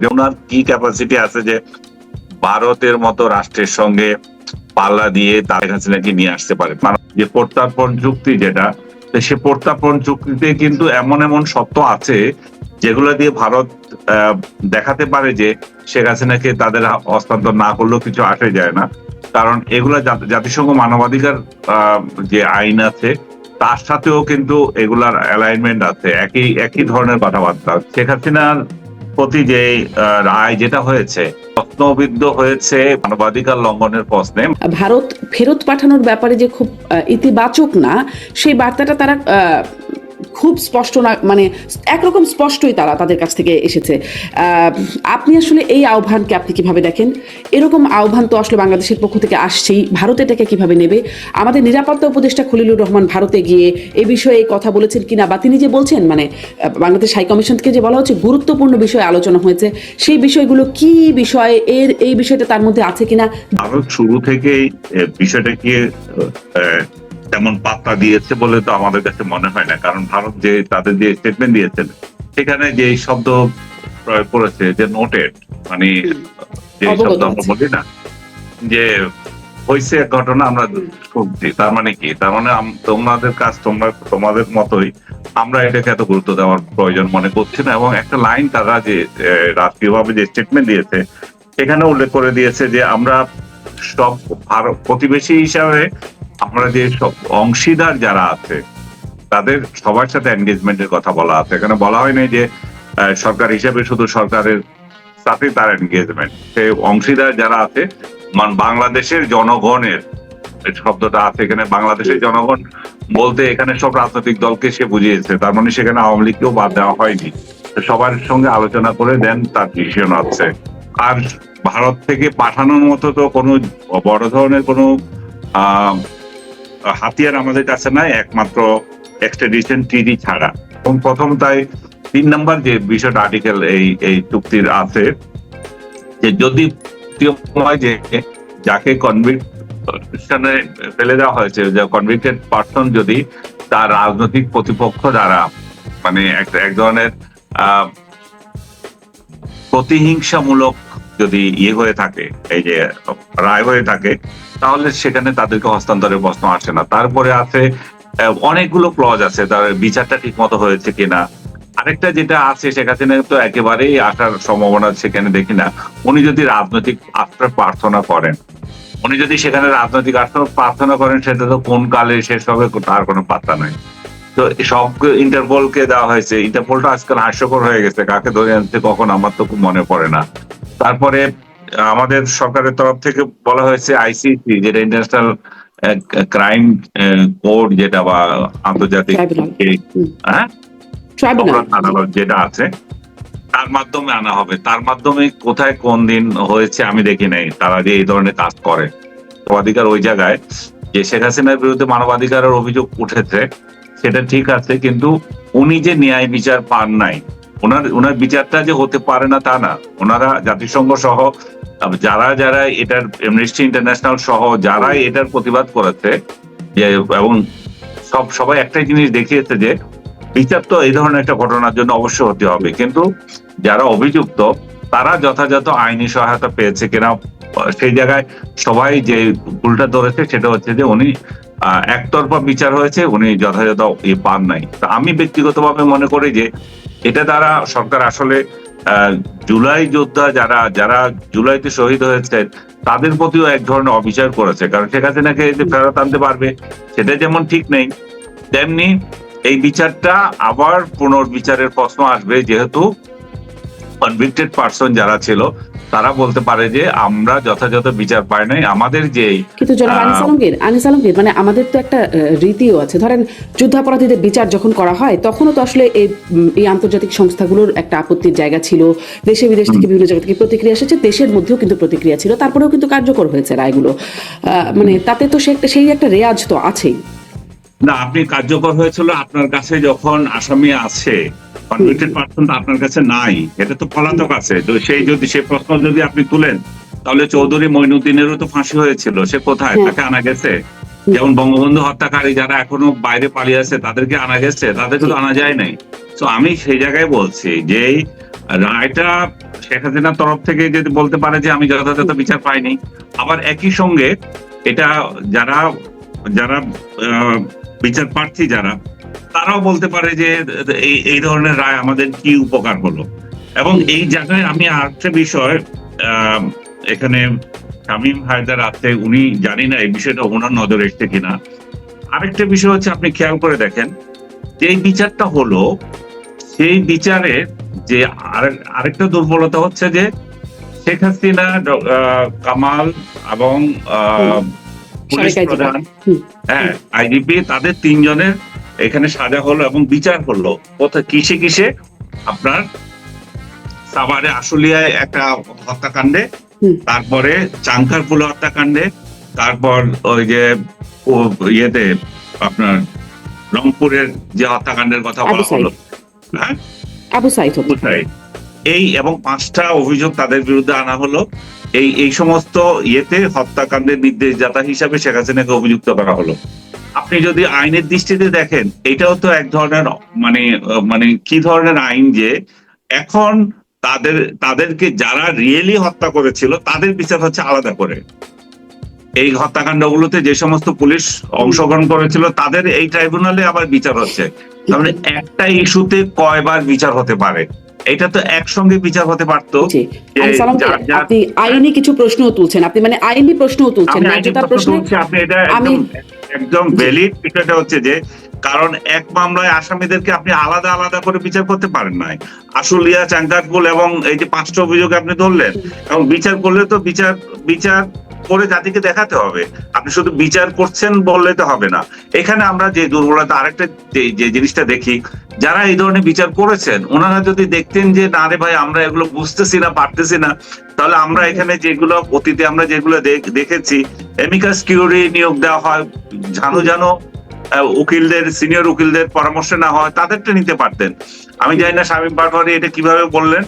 যে ওনার কি ক্যাপাসিটি আছে যে ভারতের মতো রাষ্ট্রের সঙ্গে পাল্লা দিয়ে তার কাছে নাকি নিয়ে আসতে পারে? মানে যে প্রত্যার্পণ চুক্তি যেটা সে প্রত্যার্পণ চুক্তিতে কিন্তু এমন এমন সত্য আছে যেগুলো দিয়ে ভারত দেখাতে পারে যে শেখ হাসিনাকে তাদের হস্তান্তর না করলেও কিছু আসে যায় না। কারণ এগুলা জাত- জাতিসংঘ মানবাধিকার যে আইন আছে, তার সাথেও কিন্তু এগুলার অ্যালাইনমেন্ট আছে। একই একই ধরনের কথাবার্তা। শেখ হাসিনার প্রতি যে রায় যেটা হয়েছে প্রশ্নবিদ্ধ হয়েছে মানবাধিকার লঙ্ঘনের প্রশ্নে। ভারত ফেরত পাঠানোর ব্যাপারে যে খুব ইতিবাচক না, সেই বার্তাটা তারা খুব স্পষ্ট না মানে একরকম স্পষ্টই তারা তাদের কাছ থেকে এসেছে। আপনি আসলে এই আহ্বানকে আপনি কীভাবে দেখেন? এরকম আহ্বান তো আসলে বাংলাদেশের পক্ষ থেকে আসছেই। ভারত এটাকে কীভাবে নেবে? আমাদের নিরাপত্তা উপদেষ্টা খলিলুর রহমান ভারতে গিয়ে এ বিষয়ে কথা বলেছেন কিনা বা তিনি যে বলছেন মানে বাংলাদেশ হাই কমিশন থেকে যে বলা হচ্ছে গুরুত্বপূর্ণ বিষয়ে আলোচনা হয়েছে, সেই বিষয়গুলো কি বিষয়ে, এর, এই বিষয়টা তার মধ্যে আছে কিনা? ভারত শুরু থেকেই বিষয়টাকে তেমন পাত্তা দিয়েছে বলে তো আমাদের কাছে মনে হয় না। কারণ ভারত যে তাদের যে স্টেটমেন্ট দিয়েছেন সেখানে যে শব্দ প্রয়োগ করেছে যে নোটেড মানে যে শব্দ আমরা বলি না যে হয়েছে ঘটনা আমরা শুনছি। তার মানে কি? তার মানে তোমাদের কাজ তোমরা তোমাদের মতোই আমরা এটাকে এত গুরুত্ব দেওয়ার প্রয়োজন মনে করছি না। এবং একটা লাইন তারা যে রাষ্ট্রীয় ভাবে যে স্টেটমেন্ট দিয়েছে সেখানে উল্লেখ করে দিয়েছে যে আমরা সব প্রতিবেশী হিসাবে আমরা যে সব অংশীদার যারা আছে তাদের সবার সাথে এনগেজমেন্টের কথা বলা আছে। এখানে বলা হয় নাই যে সরকার হিসেবে শুধু সরকারের সাথে তার এনগেজমেন্ট সে অংশীদার যারা আছে মান বাংলাদেশের জনগণের শব্দটা আছে এখানে বাংলাদেশের জনগণ বলতে এখানে সব রাজনৈতিক দলকে সে বুঝিয়েছে। তার মানে সেখানে আওয়ামী লীগকেও বাদ দেওয়া হয়নি। সবার সঙ্গে আলোচনা করে দেন তার ডিসিশন আছে। আর ভারত থেকে পাঠানোর মতো তো কোনো বড় ধরনের কোনো আহ, হাতিয়ার আমাদের কাছে নাই, একমাত্র এক্সট্রাডিশন টিডি ছাড়া। এবং প্রথম তাই তিন নাম্বার যে বিষয়টা আর্টিকেল এই এই চুক্তির আছে, যে যদি যে যাকে কনভিকশনে ফেলে দেওয়া হয়েছে, যে কনভিক্টেড পার্সন যদি তার রাজনৈতিক প্রতিপক্ষ দ্বারা মানে এক এক ধরনের প্রতিহিংসামূলক যদি ইয়ে হয়ে থাকে, এই যে রায় হয়ে থাকে তাহলে সেখানে তাদেরকে হস্তান্তরের প্রশ্ন আসে না। তারপরে আছে অনেকগুলো ক্লজ আছে তার বিচারটা ঠিক মতো হয়েছে কিনা। আরেকটা যেটা আছে সেখানে তো একেবারেই আসার সম্ভাবনা সেখানে দেখি না। উনি যদি রাজনৈতিক আশ্রয় প্রার্থনা করেন, উনি যদি সেখানে রাজনৈতিক আশ্রয় প্রার্থনা করেন, সেটা তো কোন কালে শেষ হবে তার কোনো পাত্তা নাই। তো সব ইন্টারপোলকে দেওয়া হয়েছে। ইন্টারপোলটা আজকাল হাস্যকর হয়ে গেছে। কাকে ধরে আনতে কখন আমার তো খুব মনে পড়ে না। তারপরে আমাদের সরকারের তরফ থেকে বলা হয়েছে আইসিসি যেটা ইন্টারন্যাশনাল ক্রাইম কোড যেটা বা আন্তর্জাতিক হ্যাঁ? আদালত যেটা আছে তার মাধ্যমে আনা হবে। তার মাধ্যমে কোথায় কোন দিন হয়েছে আমি দেখি নাই। তারা যে এই ধরনের কাজ করে। মানবাধিকার ওই জায়গায় যে শেখ হাসিনার বিরুদ্ধে মানবাধিকারের অভিযোগ উঠেছে সেটা ঠিক আছে কিন্তু উনি যে ন্যায় বিচার পান নাই ওনার ওনার বিচারটা যে হতে পারে না তা না। ওনারা জাতিসংঘ সহ যারা যারা এটার এমনিস্ট্রি ইন্টারন্যাশনাল সহ যারাই এটার প্রতিবাদ করেছে, যে, এবং সব, সবাই একটাই জিনিস দেখিয়েছে যে, বিচার তো এই ধরনের একটা ঘটনার জন্য অবশ্যই হতে হবে। কিন্তু যারা অভিযুক্ত, তারা যথাযথ আইনি সহায়তা পেয়েছে কিনা, সেই জায়গায় সবাই যে ভুলটা ধরেছে, সেটা হচ্ছে যে উনি একতরফা বিচার হয়েছে, উনি যথাযথ পান নাই। তা আমি ব্যক্তিগতভাবে মনে করি যে এটা দ্বারা সরকার আসলে জুলাই যোদ্ধা যারা যারা জুলাইতে শহীদ হয়েছেন তাদের প্রতিও এক ধরনের অবিচার করেছে। কারণ শেখ হাসিনাকে যে ফেরত আনতে পারবে, সেটা যেমন ঠিক নেই, তেমনি এই বিচারটা আবার পুনর্বিচারের প্রশ্ন আসবে, যেহেতু কনভিক্টেড পার্সন যারা ছিল তারা বলতে পারে যে আমরা যথাযথ বিচার পাই নাই। আমাদের যে কিন্তু জনাব আনিস আলমগীর আনিস আলমগীর মানে আমাদের তো একটা রীতিও আছে। ধরেন যুদ্ধাপরাধীদের বিচার যখন করা হয় তখনও তো আসলে এই এই আন্তর্জাতিক সংস্থাগুলোর একটা আপত্তির জায়গা ছিল। দেশে বিদেশ থেকে বিভিন্ন জায়গা থেকে প্রতিক্রিয়া এসেছে। দেশের মধ্যেও কিন্তু প্রতিক্রিয়া ছিল। তারপরেও কিন্তু কার্যকর হয়েছে রায়গুলো। আহ, মানে তাতে তো সে সেই একটা রেয়াজ তো আছেই। না আপনি কার্যকর হয়েছিল। আপনার কাছে যখন আসামি আছে কনভিক্টেড পার্সন তো আপনার কাছে নাই। এটা তো পলাতক আছে। সেই যদি সেই প্রশ্ন যদি আপনি তুলেন তাহলে চৌধুরী মইনুদ্দিনেরও তো ফাঁসি হয়েছিল। সে কোথায়? হ্যাঁ। তাকে আনা গেছে? যেমন বঙ্গবন্ধু হত্যাকারী যারা এখনও বাইরে পালিয়ে আছে তাদেরকে আনা গেছে? তাদেরকে তো আনা যায় নাই। তো আমি সেই জায়গায় বলছি যে রায়টা শেখ হাসিনার তরফ থেকে যদি বলতে পারে যে আমি যথাযথ বিচার পাইনি আবার একই সঙ্গে এটা যারা যারা আহ, বিচার প্রার্থী যারা তারাও বলতে পারে যে এই এই ধরনের রায় আমাদের কি উপকার হলো? এবং এই জায়গায় আমি আরেকটা বিষয় এখানে শামীম হায়দার আছে উনি জানি না এই বিষয়টা ওনার নজরে এসছে কিনা। আরেকটা বিষয় হচ্ছে আপনি খেয়াল করে দেখেন যে এই বিচারটা হলো সেই বিচারে যে আরেকটা দুর্বলতা হচ্ছে যে শেখ হাসিনা কামাল এবং আহ, পুলিশ প্রধান হ্যাঁ আইজিপি তাদের তিনজনের এখানে সাজা হলো এবং বিচার হলো। কোথায় কিসে কিসে? আপনার সাভারে আশুলিয়ায় একটা হত্যাকাণ্ডে। তারপরে চাঙ্কারপুল হত্যাকাণ্ডে তারপর ওই যে ও ইয়েতে আপনার রংপুরের যে হত্যাকাণ্ডের কথা বলা। হলো। হ্যাঁ? আবু সাইদ। এই এবং পাঁচটা অভিযোগ তাদের বিরুদ্ধে আনা হলো। এই এই সমস্ত ইয়েতে হত্যাকাণ্ডের নির্দেশদাতা হিসাবে শেখ হাসিনাকে অভিযুক্ত করা হলো। আপনি যদি আইনের দৃষ্টিতে দেখেন, এটাও তো এক ধরনের মানে মানে কি ধরনের আইন যে, এখন তাদের, তাদেরকে যারা রিয়েলি হত্যা করেছিল, তাদের বিচার হচ্ছে আলাদা করে। এই হত্যাকাণ্ডগুলোতে যে সমস্ত পুলিশ অংশগ্রহণ করেছিল, তাদের এই ট্রাইব্যুনালে আবার বিচার হচ্ছে। তাহলে একটা ইস্যুতে কয়বার বিচার হতে পারে? এটা তো একসঙ্গে বিচার হতে পারতো আপনি আইনি কিছু প্রশ্ন তুলছেন। আপনি মানে আইনি প্রশ্ন তুলছেন ন্যায্যতার প্রশ্ন প্রশ্নে আপনি এটা আমি- একদম একদম ভ্যালিড বিষয়টা হচ্ছে যে কারণ এক মামলায় আসামিদেরকে আপনি আলাদা আলাদা করে বিচার করতে পারেন নাই। আশুলিয়া চাঙ্গারপুল এবং এই যে পাঁচটা অভিযোগ আপনি ধরলেন এবং বিচার করলে তো বিচার বিচার করে জাতিকে দেখাতে হবে। আপনি শুধু বিচার করছেন বললে তো হবে না। এখানে আমরা যে দুর্বলতা আরেকটা যে- জিনিসটা দেখি যারা এই ধরনের বিচার করেছেন ওনারা যদি দেখতেন যে না রে ভাই আমরা এগুলো বুঝতেছি না পারতেছি না তাহলে আমরা এখানে যেগুলো অতীতে আমরা যেগুলো দেখ- দেখেছি এমিকাস কিউরি নিয়োগ দেওয়া হয় জানো আহ, উকিলদের সিনিয়র উকিলদের পরামর্শ না হয় তাদেরটা নিতে পারতেন। আমি জানি না শামীম পাটোয়ারি এটা কীভাবে বললেন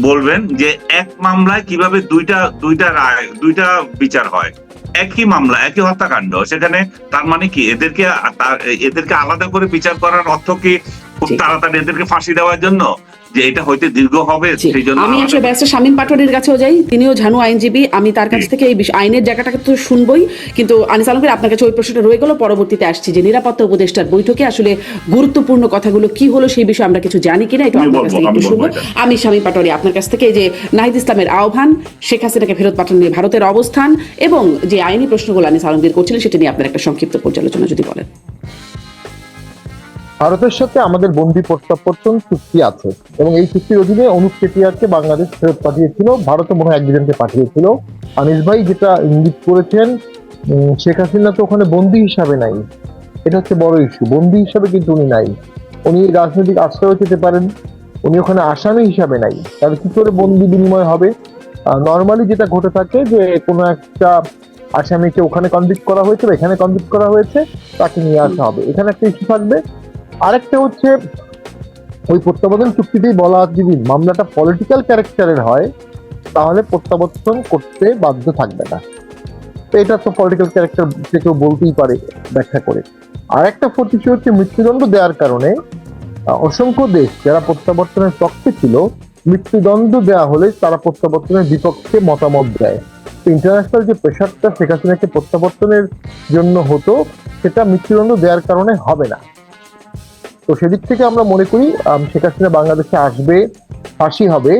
বলবেন যে এক মামলায় কীভাবে দুইটা দুইটা রায় দুইটা বিচার হয়। একই মামলা একই হত্যাকাণ্ড সেখানে তার মানে কি এদেরকে তার- এদেরকে আলাদা করে বিচার করার অর্থ কি খুব তাড়াতাড়ি এদেরকে ফাঁসি দেওয়ার জন্য? যে এটা হয়তো দীর্ঘ হবে সেই জন্য আমি আসলে ব্যারিস্টার শামীম পাটোয়ারির কাছেও যাই তিনিও ঝানু আইনজীবী আমি তার কাছ থেকে এই আইনের জায়গাটাকে তো শুনবই কিন্তু আনিস আলমগীর আপনার কাছে ওই প্রশ্নটা রয়ে গেল পরবর্তীতে আসছি যে নিরাপত্তা উপদেষ্টার বৈঠকে আসলে গুরুত্বপূর্ণ কথাগুলো কি হলো সেই বিষয়ে আমরা কিছু জানি কিনা আমি আপনার কাছ থেকে একটু শুনব। আমি শামীম পাটোয়ারি আপনার কাছ থেকে যে নাহিদ ইসলামের আহ্বান শেখ হাসিনাকে ফেরত পাঠানো নিয়ে ভারতের অবস্থান এবং যে আইনি প্রশ্নগুলো আনিস আলমগীর করছিলেন সেটা নিয়ে আপনার একটা সংক্ষিপ্ত পর্যালোচনা যদি বলেন। ভারতের সাথে আমাদের বন্দি প্রত্যাবর্তন চুক্তি আছে এবং এই চুক্তির অধীনে অনুপ চেটিয়াকে বাংলাদেশ ফেরত পাঠিয়েছিল ভারতও মনে হয় একজনকে পাঠিয়েছিল। আনিস ভাই যেটা ইঙ্গিত করেছেন শেখ হাসিনা তো ওখানে বন্দি হিসাবে নাই। এটা হচ্ছে বড় ইস্যু বন্দি হিসাবে কিন্তু উনি নাই। উনি রাজনৈতিক আশ্রয় পেতে পারেন, উনি ওখানে আসামি হিসাবে নাই। তাহলে কি করে বন্দি বিনিময় হবে? নর্মালি যেটা ঘটে থাকে যে কোনো একটা আসামিকে ওখানে কনভিক্ট করা হয়েছে বা এখানে কনভিক্ট করা হয়েছে, তাকে নিয়ে আসা হবে। এখানে একটা ইস্যু থাকবে আরেকটা হচ্ছে, ওই প্রত্যাবর্তন চুক্তিতেই বলা আছে যদি মামলাটা পলিটিক্যাল ক্যারেক্টারের হয়, তাহলে প্রত্যাবর্তন করতে বাধ্য থাকবে না। এটা তো পলিটিক্যাল ক্যারেক্টার যে কেউ বলতেই পারে ব্যাখ্যা করে। আর একটা ফটিস হচ্ছে মৃত্যুদণ্ড দেওয়ার কারণে, অসংখ্য দেশ যারা প্রত্যাবর্তনের পক্ষে ছিল, মৃত্যুদণ্ড দেওয়া হলে তারা প্রত্যাবর্তনের বিপক্ষে মতামত দেয়। তো ইন্টারন্যাশনাল যে প্রেশারটা শেখ হাসিনাকে প্রত্যাবর্তনের জন্য হতো, সেটা মৃত্যুদণ্ড দেওয়ার কারণে হবে না। তো সেদিক থেকে আমরা মনে করি শেখ হাসিনা বাংলাদেশে আসবে, ফাঁসি হবে।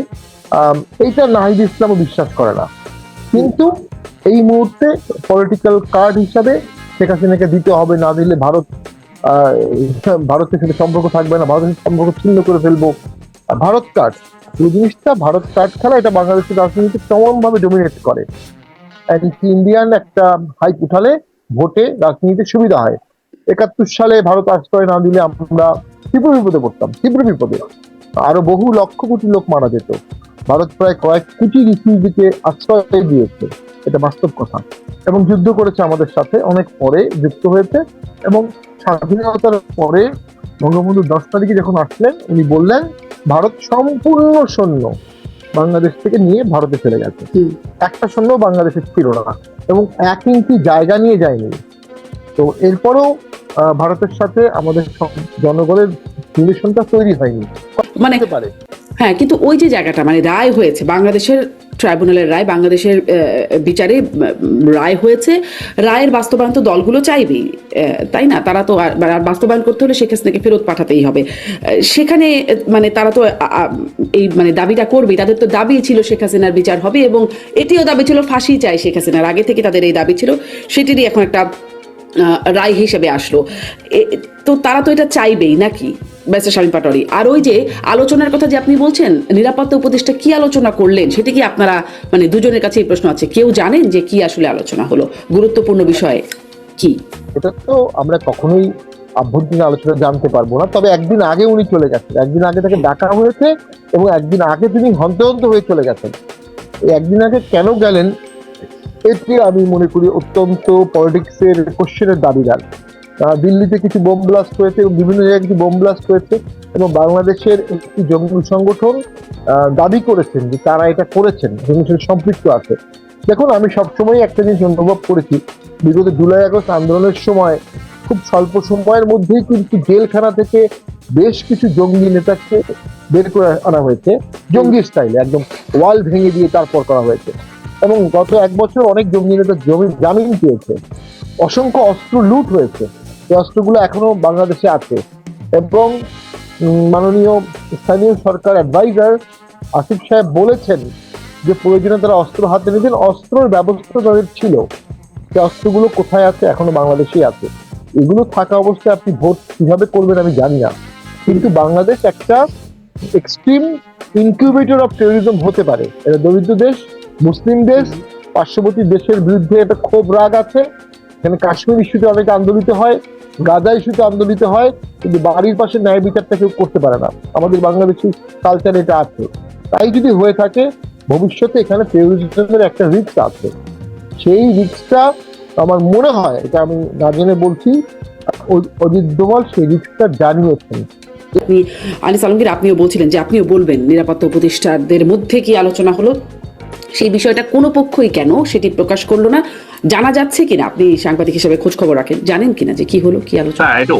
এইটা নাহিদ ইসলামও বিশ্বাস করে না। কিন্তু এই মুহূর্তে পলিটিক্যাল কার্ড হিসাবে শেখ হাসিনাকে দিতে হবে, না দিলে ভারত ভারতের সাথে সম্পর্ক থাকবে না, ভারতের সম্পর্ক ছিন্ন করে ফেলব। ভারত কার্ড এই জিনিসটা ভারত কার্ড খেলা এটা বাংলাদেশের রাজনীতিতে চরমভাবে ডমিনেট করে। ইন্ডিয়ান একটা হাইপ উঠালে ভোটে রাজনীতিতে সুবিধা হয়। একাত্তর সালে ভারত আশ্রয় না দিলে আমরা তীব্র বিপদে পড়তাম তীব্র বিপদে। আরও বহু লক্ষ কোটি লোক মারা যেত। ভারত প্রায় কয়েক কোটি রিফিউজিকে আশ্রয় দিয়েছে এটা বাস্তব কথা। এবং যুদ্ধ করেছে আমাদের সাথে অনেক পরে যুক্ত হয়েছে এবং স্বাধীনতার পরে বঙ্গবন্ধু দশ তারিখে যখন আসলেন উনি বললেন ভারত সম্পূর্ণ সৈন্য বাংলাদেশ থেকে নিয়ে ভারতে চলে গেছে। একটা সৈন্য বাংলাদেশে ছিল না এবং এক ইঞ্চি জায়গা নিয়ে যায়নি। তো এরপরেও ভারতের সাথে আমাদের জনগণের রিলেশনটা তৈরি হয়নি। মানে পারে। হ্যাঁ কিন্তু ওই যে জায়গাটা মানে রায় হয়েছে বাংলাদেশের ট্রাইব্যুনালের রায় বাংলাদেশের বিচারে রায় হয়েছে রায়ের বাস্তবায়ন তো দলগুলো চাইবেই তাই না? তারা তো আর- বাস্তবায়ন করতে হলে শেখ হাসিনাকে ফেরত পাঠাতেই হবে। সেখানে মানে তারা তো এই মানে দাবিটা করবেই তাদের তো দাবি ছিল শেখ হাসিনার বিচার হবে এবং এটিও দাবি ছিল ফাঁসি চাই শেখ হাসিনার আগে থেকে তাদের এই দাবি ছিল সেটিরই এখন একটা রায় হিসেবে আসলো। তো তারা তো এটা চাইবেই নাকি, ব্যাসা স্বামী পাটোয়ারি? আর ওই যে আলোচনার কথা যে আপনি বলছেন, নিরাপত্তা উপদেষ্টা কি আলোচনা করলেন, সেটা কি আপনারা মানে দুজনের কাছে এই প্রশ্ন আছে? কেউ জানেন যে কি আসলে আলোচনা হলো? গুরুত্বপূর্ণ বিষয়ে কি? এটা তো আমরা কখনোই আভ্যন্তরীণ আলোচনা জানতে পারব না, তবে একদিন আগে উনি চলে গেছেন। একদিন আগে তাকে ডাকা হয়েছে এবং একদিন আগে তিনি হন্তদন্ত হয়ে চলে গেছেন। একদিন আগে কেন গেলেন এটি আমি মনে করি অত্যন্ত পলিটিক্সের কোশ্চেনের দাবিদার। দিল্লিতে কিছু বোম ব্লাস্ট হয়েছে এবং বিভিন্ন জায়গায় কিছু বোম ব্লাস্ট হয়েছে এবং বাংলাদেশের একটি জঙ্গি সংগঠন দাবি করেছেন যে তারা এটা করেছেন জঙ্গির সাথে সম্পৃক্ত আছে। দেখুন, আমি সবসময় একটা জিনিস অনুভব করেছি, বিগত জুলাই আগস্ট আন্দোলনের সময় খুব স্বল্প সময়ের মধ্যেই কিন্তু জেলখানা থেকে বেশ কিছু জঙ্গি নেতাকে বের করে আনা হয়েছে, জঙ্গি স্টাইলে একদম ওয়াল ভেঙে দিয়ে তারপর করা হয়েছে। এবং গত এক বছর অনেক জঙ্গি নেতা জমি জামিন পেয়েছে। অসংখ্য অস্ত্র লুট হয়েছে। এই অস্ত্রগুলো এখনও বাংলাদেশে আছে এবং মাননীয় স্থানীয় সরকার অ্যাডভাইজার আসিফ সাহেব বলেছেন যে প্রয়োজনে তারা অস্ত্র হাতে নেবেন অস্ত্রের ব্যবস্থা তাদের ছিল। যে অস্ত্রগুলো কোথায় আছে, এখনও বাংলাদেশেই আছে। এগুলো থাকা অবস্থায় আপনি ভোট কীভাবে করবেন আমি জানি না। কিন্তু বাংলাদেশ একটা এক্সট্রিম ইনকিউবেটর অফ টেরোরিজম হতে পারে। এটা দরিদ্র দেশ মুসলিম দেশ পার্শ্ববর্তী দেশের বিরুদ্ধে একটা ক্ষোভ রাগ আছে। এখানে কাশ্মীর ইস্যুতে অনেক আন্দোলিত হয় গাজা ইস্যুতে আন্দোলিত হয় কিন্তু বাড়ির পাশে ন্যায় বিচারটা কেউ করতে পারে না। আমাদের বাংলাদেশি কালচার এটা আছে। তাই যদি হয়ে থাকে ভবিষ্যতে এখানে টেরোরিজমের একটা রিস্ক আছে। সেই রিস্কটা আমার মনে হয় এটা আমি না জেনে বলছি অজিত দোভাল সেই রিস্কটা জানিয়েছেন। আপনি আনিস আলমগীর আপনিও বলছিলেন যে আপনিও বলবেন নিরাপত্তা উপদেষ্টাদের মধ্যে কি আলোচনা হলো? সেই বিষয়টা কোনো পক্ষই কেন সেটি প্রকাশ করল না। জানা যাচ্ছে কিনা? আপনি সাংবাদিক হিসেবে খোঁজ খবর রাখেন। জানেন কিনা যে কি হলো কি আলোচনা? হ্যাঁ এটা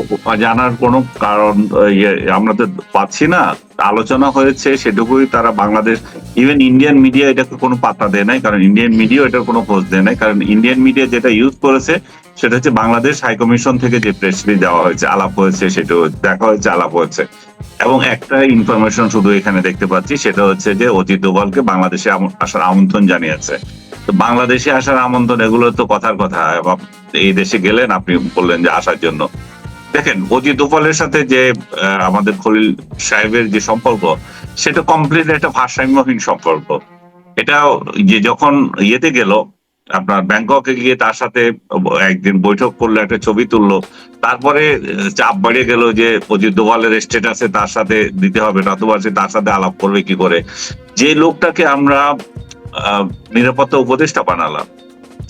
জানার কোনো কারণ ইয়ে, আমরা তো পাচ্ছি না। আলোচনা হয়েছে সেটুকুই তারা বাংলাদেশ ইভেন ইন্ডিয়ান মিডিয়া এটাকে কোনো পাত্তা দেয় নাই কারণ ইন্ডিয়ান মিডিয়া এটার কোনো খোঁজ দেয় নাই। কারণ ইন্ডিয়ান মিডিয়া যেটা ইউজ করেছে সেটা হচ্ছে বাংলাদেশ হাইকমিশন থেকে যে প্রেস দেওয়া হয়েছে আলাপ হয়েছে সেটা দেখা হয়েছে আলাপ হয়েছে। এবং একটা ইনফরমেশন শুধু এখানে দেখতে পাচ্ছি, সেটা হচ্ছে যে অজিত দোভালকে বাংলাদেশে আসার আমন্ত্রণ জানিয়েছে। তো বাংলাদেশে আসার আমন্ত্রণ, এগুলো তো কথার কথা, এবং এই দেশে গেলেন, আপনি বললেন যে আসার জন্য। দেখেন, অজিত দোভালের সাথে যে আমাদের খলিল সাহেবের যে সম্পর্ক, সেটা কমপ্লিট একটা ভারসাম্যহীন সম্পর্ক। এটা যে যখন ইয়েতে গেল আপনার ব্যাংককে গিয়ে তার সাথে একদিন বৈঠক করল, একটা ছবি তুললো। তারপরে চাপ বাড়িয়ে গেল যে অজিত দোভালের স্টেটাসে তার সাথে দিতে হবে, নতুবা সে তার সাথে আলাপ করবে কি করে। যে লোকটাকে আমরা নিরাপত্তা উপদেষ্টা বানালাম,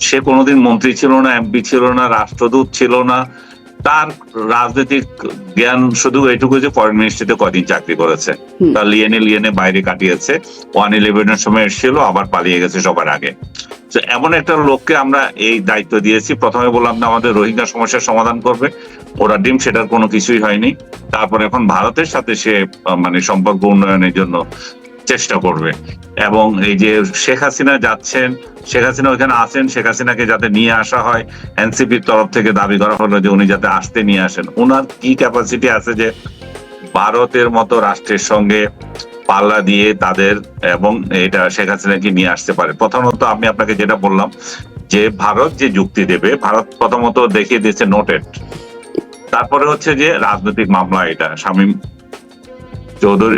সে কোনোদিন মন্ত্রী ছিল না, এমপি ছিল না, রাষ্ট্রদূত ছিল না তার রাজনৈতিক জ্ঞান শুধু এটুকু যে ফরেন মিনিস্ট্রিতে কদিন চাকরি করেছে। তার লিয়েনে লিয়েনে বাইরে কাটিয়েছে। ওয়ান ইলেভেনের সময় এসেছিল আবার পালিয়ে গেছে সবার আগে। তো এমন একটা লোককে আমরা এই দায়িত্ব দিয়েছি। প্রথমে বললাম না আমাদের রোহিঙ্গা সমস্যার সমাধান করবে। ওরা ডিম সেটার কোনো কিছুই হয়নি। তারপর এখন ভারতের সাথে সে মানে সম্পর্ক উন্নয়নের জন্য চেষ্টা করবে। এবং এই যে শেখ হাসিনা যাচ্ছেন, শেখ হাসিনা ওখানে আছেন, শেখ হাসিনাকে যাতে নিয়ে আসা হয়, এনসিপির তরফ থেকে দাবি করা হলো যে উনি যাতে আসতে নিয়ে আসেন। ওনার কি ক্যাপাসিটি আছে যে ভারতের মতো রাষ্ট্রের সঙ্গে পাল্লা দিয়ে তাদের এবং এটা শেখ হাসিনাকে নিয়ে আসতে পারে? প্রথমত আমি আপনাকে যেটা বললাম, যে ভারত যে যুক্তি দেবে, ভারত প্রথমত দেখিয়ে দিয়েছে নোটেড। তারপরে হচ্ছে যে রাজনৈতিক মামলা এটা, শামীম চৌধুরী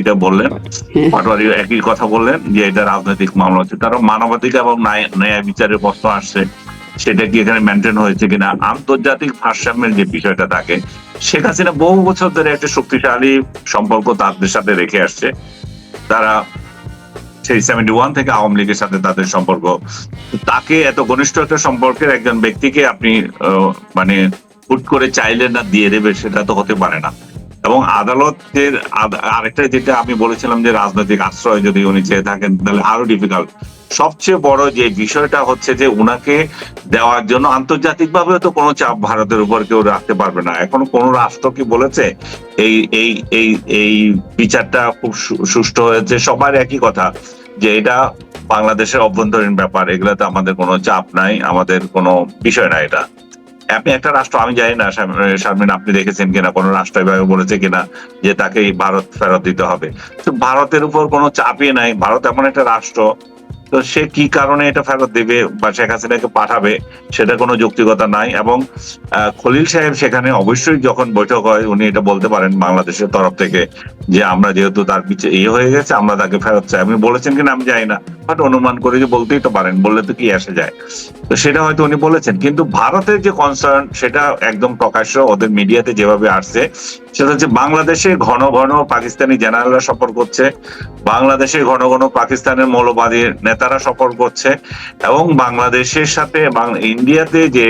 এটা বললেন। হ্যাঁ। পাটোয়ারি একই কথা বললেন যে এটা রাজনৈতিক মামলা হচ্ছে। কারণ মানবাধিকার এবং ন্যায় বিচারের প্রশ্ন আসছে সেটা কি এখানে মেনটেন হয়েছে কিনা? আন্তর্জাতিক ভারসাম্যের যে বিষয়টা থাকে শেখ হাসিনা বহু বছর ধরে একটা শক্তিশালী সম্পর্ক তাদের সাথে রেখে আসছে। তারা সেই সেভেন্টি ওয়ান থেকে আওয়ামী লীগের সাথে তাদের সম্পর্ক। তাকে এত ঘনিষ্ঠ একটা সম্পর্কের একজন ব্যক্তিকে আপনি মানে হুট করে চাইলে না দিয়ে দেবে সেটা তো হতে পারে না। এবং আদালতের আরেকটা যেটা আমি বলেছিলাম যে রাজনৈতিক আশ্রয় যদি উনি চেয়ে থাকেন, তাহলে আরও ডিফিকাল্ট সবচেয়ে বড় যে বিষয়টা হচ্ছে যে উনাকে দেওয়ার জন্য আন্তর্জাতিকভাবেও তো কোনো চাপ ভারতের উপর কেউ রাখতে পারবে না। এখন কোন রাষ্ট্র কি বলেছে, এই এই এই এই বিচারটা খুব সুষ্ঠু হয়েছে, সবার একই কথা যে এটা বাংলাদেশের অভ্যন্তরীণ ব্যাপার, এগুলাতে আমাদের কোনো চাপ নাই, আমাদের কোনো বিষয় না এটা। আপনি একটা রাষ্ট্র, আমি জানি না শারমিন, আপনি দেখেছেন কিনা, কোনো রাষ্ট্র এভাবে বলেছে কিনা যে তাকে ভারত ফেরত দিতে হবে। তো ভারতের উপর কোনো চাপই নাই, ভারত এমন একটা রাষ্ট্র তো সে কি কারণে এটা ফেরত দেবে বা শেখ হাসিনাকে পাঠাবে, সেটা কোনো যৌক্তিকতা নাই এবং খলিল সাহেব সেখানে অবশ্যই যখন বৈঠক হয়, উনি এটা বলতে পারেন বাংলাদেশের তরফ থেকে যে আমরা যেহেতু তার পিছিয়ে ইয়ে হয়ে গেছে, আমরা তাকে ফেরত চাই। আমি বলেছেন কিনা আমি জানি না, বাট অনুমান করে যে বলতেই তো পারেন, বললে তো কি আসে যায়। তো সেটা হয়তো উনি বলেছেন, কিন্তু ভারতের যে কনসার্ন সেটা একদম প্রকাশ্য ওদের মিডিয়াতে যেভাবে আসছে, সেটা হচ্ছে বাংলাদেশে ঘন ঘন পাকিস্তানি জেনারেলরা সফর করছে, বাংলাদেশে ঘন ঘন পাকিস্তানের মৌলবাদী নেতারা সফর করছে এবং বাংলাদেশের সাথে ইন্ডিয়াতে যে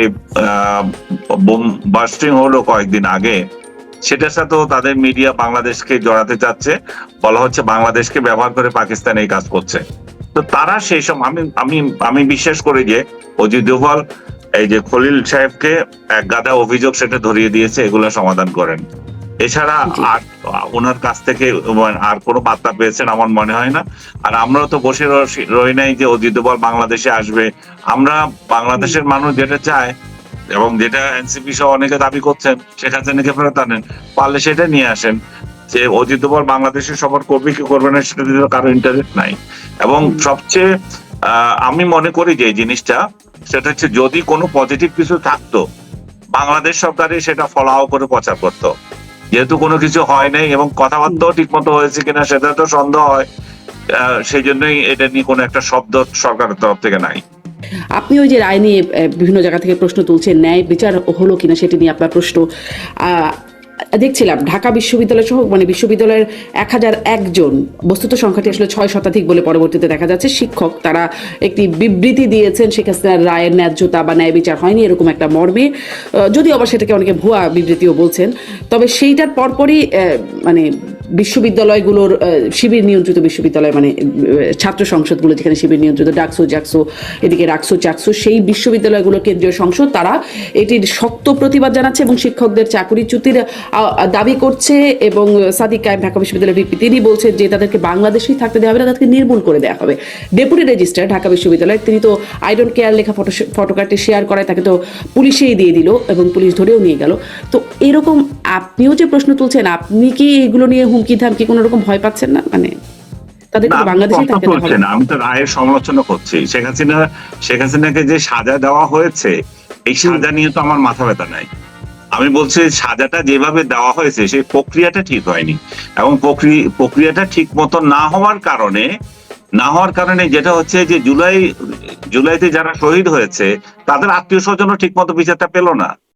বাস্টিং হলো কয়েকদিন আগে, সেটার সাথেও তাদের মিডিয়া বাংলাদেশকে জড়াতে চাচ্ছে। বলা হচ্ছে বাংলাদেশকে ব্যবহার করে পাকিস্তান এই কাজ করছে। তো তারা সেই সময় আমি আমি আমি বিশ্বাস করি যে অজিত দোভাল, এই যে খলিল সাহেবকে এক গাদা অভিযোগ সেটা ধরিয়ে দিয়েছে, এগুলো সমাধান করেন। এছাড়া আর ওনার কাছ থেকে মানে আর কোনো বার্তা পেয়েছেন আমার মনে হয় না। আর আমরাও তো বসে রই নাই যে অজিত দোভাল বাংলাদেশে আসবে। আমরা বাংলাদেশের মানুষ যেটা চায় এবং যেটা এনসিপি সহ অনেকে দাবি করছেন শেখ হাসিনাকে ফেরত আনেন পারলে সেটা নিয়ে আসেন। যে অজিত দোভাল বাংলাদেশে সবার করবে কি করবে না সেটা দিতে কারও ইন্টারেস্ট নাই। এবং সবচেয়ে আহ, আমি মনে করি যে জিনিসটা সেটা হচ্ছে যদি কোনো পজিটিভ কিছু থাকতো বাংলাদেশ সরকারই সেটা ফলাও করে প্রচার করতো। যেহেতু কোনো কিছু হয় নাই এবং কথাবার্তাও ঠিক মতো হয়েছে কিনা সেটা তো সন্দেহ হয় আহ, সেই জন্যই এটা নিয়ে কোনো একটা শব্দ সরকারের তরফ থেকে নাই। আপনি ওই যে রায় নিয়ে বিভিন্ন জায়গা থেকে প্রশ্ন তুলছেন ন্যায় বিচার হলো কিনা সেটি নিয়ে আপনার প্রশ্ন। আহ, দেখছিলাম, ঢাকা বিশ্ববিদ্যালয় সহ মানে বিশ্ববিদ্যালয়ের এক হাজার একজন বস্তুত সংখ্যাটি আসলে ছয় শতাধিক বলে পরবর্তীতে দেখা যাচ্ছে। শিক্ষক তারা একটি বিবৃতি দিয়েছেন, শেখ হাসিনার রায়ের ন্যায্যতা বা ন্যায় বিচার হয়নি এরকম একটা মর্মে। যদি যদিও আবার সেটাকে অনেকে ভুয়া বিবৃতিও বলছেন। তবে সেইটার পরপরই মানে বিশ্ববিদ্যালয়গুলোর শিবির নিয়ন্ত্রিত বিশ্ববিদ্যালয় মানে ছাত্র সংসদগুলো যেখানে শিবির নিয়ন্ত্রিত, ডাকসু জাকসু এদিকে রাকসু চাকসু সেই বিশ্ববিদ্যালয়গুলোর কেন্দ্রীয় সংসদ, তারা এটির শক্ত প্রতিবাদ জানাচ্ছে এবং শিক্ষকদের চাকুরিচ্যুতির দাবি করছে এবং সাদিক কায়েম ঢাকা বিশ্ববিদ্যালয়ের ভিপি, তিনি বলছে যে তাদেরকে বাংলাদেশেই থাকতে দেওয়া হবে না, তাদেরকে নির্মূল করে দেওয়া হবে। ডেপুটি রেজিস্ট্রার ঢাকা বিশ্ববিদ্যালয়ের, তিনি তো আই ডোন্ট কেয়ার লেখা ফটো ফটোকার্ডটি শেয়ার করায়, তাকে তো পুলিশেই দিয়ে দিল এবং পুলিশ ধরেও নিয়ে গেল। তো এরকম আপনিও যে প্রশ্ন তুলছেন, আপনি কি এগুলো নিয়ে হুমকি ধামকি কোনো রকম ভয় পাচ্ছেন না? মানে আমি তো রায়ের সমালোচনা করছি। শেখ হাসিনা শেখ হাসিনাকে যে সাজা দেওয়া হয়েছে এই সাজা নিয়ে তো আমার মাথা ব্যথা নাই। আমি বলছি সাজাটা যেভাবে দেওয়া হয়েছে সেই প্রক্রিয়াটা ঠিক হয়নি। এবং প্রক্রি- প্রক্রিয়াটা ঠিক মতো না হওয়ার কারণে না হওয়ার কারণে যেটা হচ্ছে যে জুলাই জুলাইতে যারা শহীদ হয়েছে তাদের আত্মীয় স্বজনও ঠিক মতো বিচারটা পেল না।